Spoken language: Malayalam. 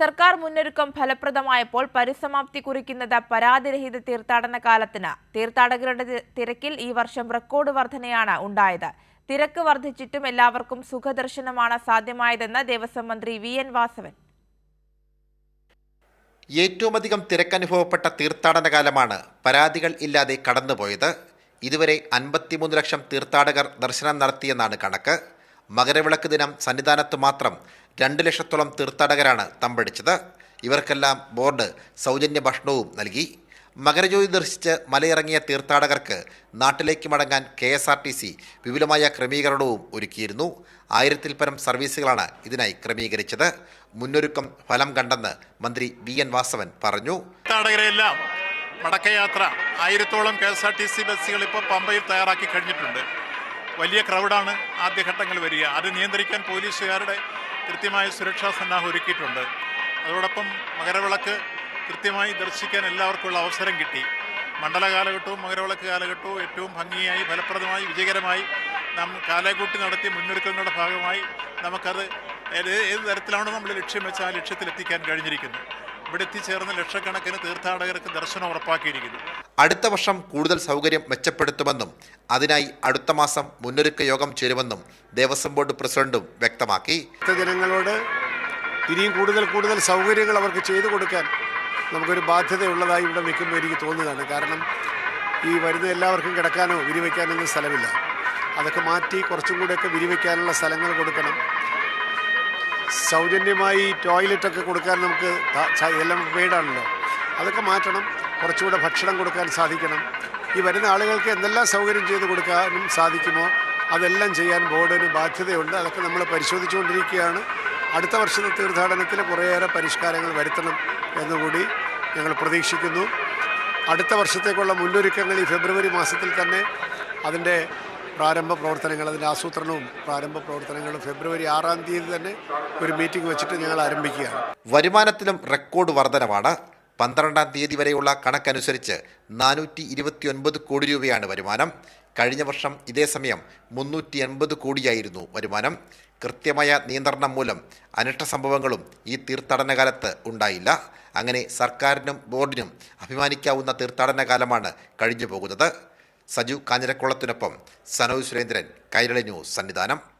സർക്കാർ മുന്നൊരുക്കം ഫലപ്രദമായപ്പോൾ പരിസമാപ്തി കുറിക്കുന്നത് പരാതിരഹിത തീർത്ഥാടന കാലത്തിന്. തീർത്ഥാടകരുടെ തിരക്കിൽ ഈ വർഷം റെക്കോർഡ് വർധനയാണ് ഉണ്ടായത്. തിരക്ക് വർദ്ധിച്ചിട്ടും എല്ലാവർക്കും സുഖദർശനമാണ് സാധ്യമായതെന്ന് ദേവസ്വം മന്ത്രി വി. എൻ. വാസവൻ. ഏറ്റവുമധികം തിരക്കനുഭവപ്പെട്ട തീർത്ഥാടന കാലമാണ് പരാതികൾ ഇല്ലാതെ കടന്നുപോയത്. ഇതുവരെ അൻപത്തിമൂന്ന് ലക്ഷം തീർത്ഥാടകർ ദർശനം നടത്തിയെന്നാണ് കണക്ക്. മകരവിളക്ക് ദിനം സന്നിധാനത്ത് മാത്രം രണ്ട് ലക്ഷത്തോളം തീർത്ഥാടകരാണ് തമ്പടിച്ചത്. ഇവർക്കെല്ലാം ബോർഡ് സൗജന്യ ഭക്ഷണവും നൽകി. മകരജ്യോതി ദർശിച്ച് മലയിറങ്ങിയ തീർത്ഥാടകർക്ക് നാട്ടിലേക്ക് മടങ്ങാൻ K S R T C വിപുലമായ ക്രമീകരണവും ഒരുക്കിയിരുന്നു. ആയിരത്തിൽ പരം സർവീസുകളാണ് ഇതിനായി ക്രമീകരിച്ചത്. മുന്നൊരുക്കം ഫലം കണ്ടെന്ന് മന്ത്രി വി എൻ വാസവൻ പറഞ്ഞു. തീർത്ഥാടകരെല്ലാം മടക്കയാത്ര ആയിരത്തോളം K S R T C ബസ്സുകൾ ഇപ്പോൾ പമ്പയിൽ തയ്യാറാക്കി കഴിഞ്ഞിട്ടുണ്ട്. വലിയ ക്രൗഡാണ് ആദ്യഘട്ടങ്ങൾ വരിക. അത് നിയന്ത്രിക്കാൻ പോലീസുകാരുടെ കൃത്യമായ സുരക്ഷാ സന്നാഹം ഒരുക്കിയിട്ടുണ്ട്. അതോടൊപ്പം മകരവിളക്ക് കൃത്യമായി ദർശിക്കാൻ എല്ലാവർക്കുമുള്ള അവസരം കിട്ടി. മണ്ഡല കാലഘട്ടവും മകരവിളക്ക് കാലഘട്ടവും ഏറ്റവും ഭംഗിയായി ഫലപ്രദമായി വിജയകരമായി നാം കാലകൂട്ടി നടത്തിയ മുന്നൊരുക്കങ്ങളുടെ ഭാഗമായി നമുക്കത് ഏത് തരത്തിലാണോ നമ്മൾ ലക്ഷ്യം വെച്ച് ആ ലക്ഷ്യത്തിലെത്തിക്കാൻ കഴിഞ്ഞിരിക്കുന്നു. ഇവിടെ എത്തിച്ചേർന്ന ലക്ഷക്കണക്കിന് തീർത്ഥാടകർക്ക് ദർശനം ഉറപ്പാക്കിയിരിക്കുന്നു. അടുത്ത വർഷം കൂടുതൽ സൗകര്യം മെച്ചപ്പെടുത്തുമെന്നും അതിനായി അടുത്ത മാസം മുന്നൊരുക്ക യോഗം ചേരുമെന്നും ദേവസ്വം ബോർഡ് പ്രസിഡന്റും വ്യക്തമാക്കി. ജനങ്ങളോട് ഇനിയും കൂടുതൽ കൂടുതൽ സൗകര്യങ്ങൾ അവർക്ക് ചെയ്തു കൊടുക്കാൻ നമുക്കൊരു ബാധ്യതയുള്ളതായി ഇവിടെ നിൽക്കുമ്പോൾ എനിക്ക് തോന്നുകയാണ് കാരണം ഈ വരുന്ന എല്ലാവർക്കും കിടക്കാനോ വിരിവയ്ക്കാനൊന്നും സ്ഥലമില്ല. അതൊക്കെ മാറ്റി കുറച്ചും കൂടെയൊക്കെ വിരിവയ്ക്കാനുള്ള സ്ഥലങ്ങൾ കൊടുക്കണം. സൗജന്യമായി ടോയ്ലറ്റൊക്കെ കൊടുക്കാൻ നമുക്ക് എല്ലാം പെയ്ഡാണല്ലോ അതൊക്കെ മാറ്റണം. കുറച്ചുകൂടെ ഭക്ഷണം കൊടുക്കാൻ സാധിക്കണം. ഈ വരുന്ന ആളുകൾക്ക് എന്തെല്ലാം സൗകര്യം ചെയ്ത് കൊടുക്കാനും സാധിക്കുമോ അതെല്ലാം ചെയ്യാൻ ബോർഡിന് ബാധ്യതയുണ്ട്. അതൊക്കെ നമ്മൾ പരിശോധിച്ചുകൊണ്ടിരിക്കുകയാണ്. അടുത്ത വർഷത്തെ തീർത്ഥാടനത്തിൽ കുറേയേറെ പരിഷ്കാരങ്ങൾ വരുത്തണം എന്നുകൂടി ഞങ്ങൾ പ്രതീക്ഷിക്കുന്നു. അടുത്ത വർഷത്തേക്കുള്ള മുന്നൊരുക്കങ്ങൾ ഈ ഫെബ്രുവരി മാസത്തിൽ തന്നെ അതിന്റെ പ്രാരംഭ പ്രവർത്തനങ്ങൾ അതിന്റെ ആസൂത്രണവും പ്രാരംഭ പ്രവർത്തനങ്ങളും ഫെബ്രുവരി ആറാം തീയതി തന്നെ ഒരു മീറ്റിംഗ് വെച്ചിട്ട് ഞങ്ങൾ ആരംഭിക്കുകയാണ്. വരുമാനത്തിലും റെക്കോർഡ് വർധനമാണ് പന്ത്രണ്ടാം തീയതി വരെയുള്ള കണക്കനുസരിച്ച് നാനൂറ്റി ഇരുപത്തിയൊൻപത് കോടി രൂപയാണ് വരുമാനം. കഴിഞ്ഞ വർഷം ഇതേ സമയം മുന്നൂറ്റി എൺപത് കോടിയായിരുന്നു വരുമാനം. കൃത്യമായ നിയന്ത്രണം മൂലം അനിഷ്ട സംഭവങ്ങളും ഈ തീർത്ഥാടന കാലത്ത് ഉണ്ടായില്ല. അങ്ങനെ സർക്കാരിനും ബോർഡിനും അഭിമാനിക്കാവുന്ന തീർത്ഥാടന കാലമാണ് കഴിഞ്ഞു പോകുന്നത് സജു കാഞ്ഞിരക്കുളത്തിനൊപ്പം സനോജ് സുരേന്ദ്രൻ കൈരളി ന്യൂസ് സന്നിധാനം.